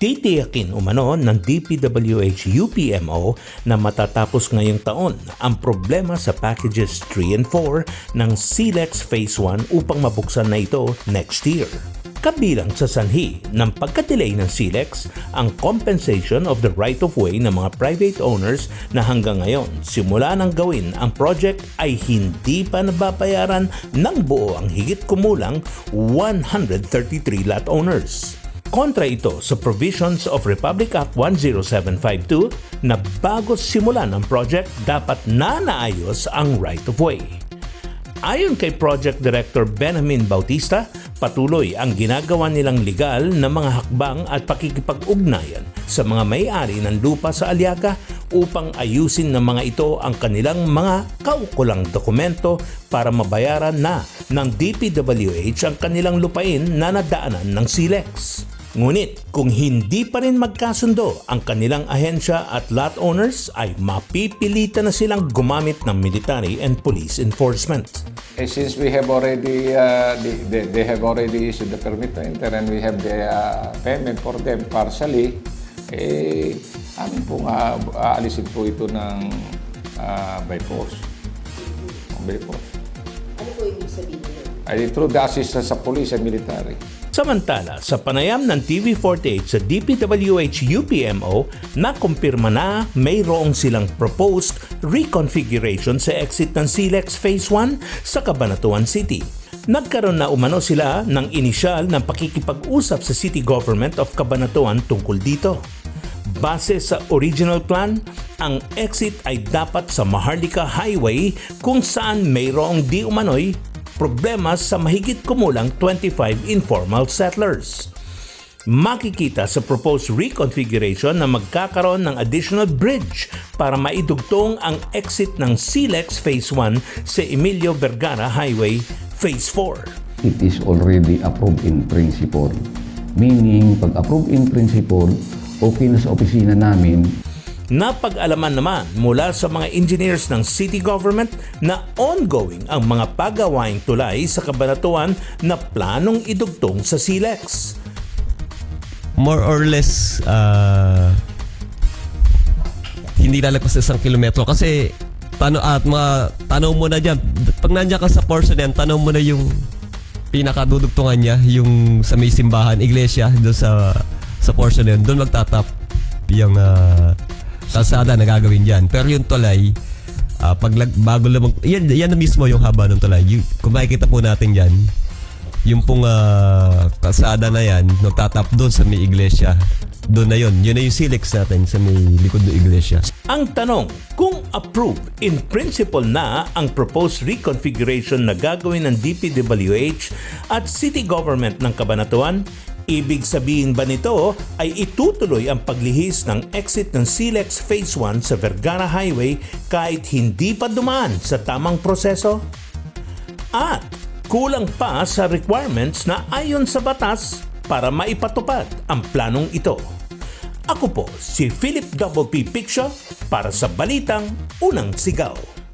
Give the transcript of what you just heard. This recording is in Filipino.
Titiyakin umano ng DPWH UPMO na matatapos ngayong taon ang problema sa packages 3 and 4 ng SELEX Phase 1 upang mabuksan na ito next year. Kabilang sa sanhi ng pagkadelay ng SELEX ang compensation of the right-of-way ng mga private owners na hanggang ngayon simula nang gawin ang project ay hindi pa nababayaran ng buo ang higit kumulang 133 lot owners. Kontra ito sa provisions of Republic Act 10752 na bago simulan ang project dapat na naayos ang right-of-way. Ayon kay Project Director Benjamin Bautista, patuloy ang ginagawa nilang legal na mga hakbang at pakikipag-ugnayan sa mga may-ari ng lupa sa Aliaga upang ayusin ng mga ito ang kanilang mga kaukulang dokumento para mabayaran na ng DPWH ang kanilang lupain na nadaanan ng SILEX. Ngunit kung hindi pa rin magkasundo ang kanilang ahensya at lot owners ay mapipilitan na silang gumamit ng military and police enforcement. Eh, since we have already, uh, they, they, they have already issued the permit to enter and we have the uh, payment for them partially, eh, amin pong uh, aalisin po ito ng uh, by force. By force. Ano po ibig sabihin Ay, through the assistance sa police and military. Samantala, sa panayam ng TV48 sa DPWH UPMO, nakumpirma na mayroong silang proposed reconfiguration sa exit ng SELEX Phase 1 sa Cabanatuan City. Nagkaroon na umano sila ng inisyal ng pakikipag-usap sa City Government of Cabanatuan tungkol dito. Base sa original plan, ang exit ay dapat sa Maharlika Highway kung saan mayroong di umano'y problema sa mahigit kumulang 25 informal settlers. Makikita sa proposed reconfiguration na magkakaroon ng additional bridge para maidugtong ang exit ng SELEX Phase 1 sa Emilio Vergara Highway Phase 4. it is already approved in principle. Meaning, pag approved in principle, okay na sa opisina namin, Napag-alaman naman mula sa mga engineers ng city government na ongoing ang mga pagawaing tulay sa kabanatuan na planong idugtong sa SILEX. more or less ah, hindi lalagpas sa isang kilometro. Kasi tano at mga tanong mo na diyan pag nandiyan ka sa portion yan tanong mo na yung pinakadudugtungan niya yung sa may simbahan iglesia doon sa sa portion yan doon magtatap yung ah, kalsada na gagawin diyan pero yung tulay ah, pag lag- bago lamang yan, yan na mismo yung haba ng tulay yung, kung makikita po natin diyan yung pong ah, kalsada na yan, nagtatap doon sa may iglesia. Doon na yun. Yun na yung silex natin sa may likod ng iglesia. Ang tanong, kung approved in principle na ang proposed reconfiguration na gagawin ng DPWH at City Government ng Cabanatuan, ibig sabihin ba nito ay itutuloy ang paglihis ng exit ng SELEX Phase 1 sa Vergara Highway kahit hindi pa dumaan sa tamang proseso? At kulang pa sa requirements na ayon sa batas para maipatupad ang planong ito. Ako po si Philip Double Picture para sa Balitang Unang Sigaw.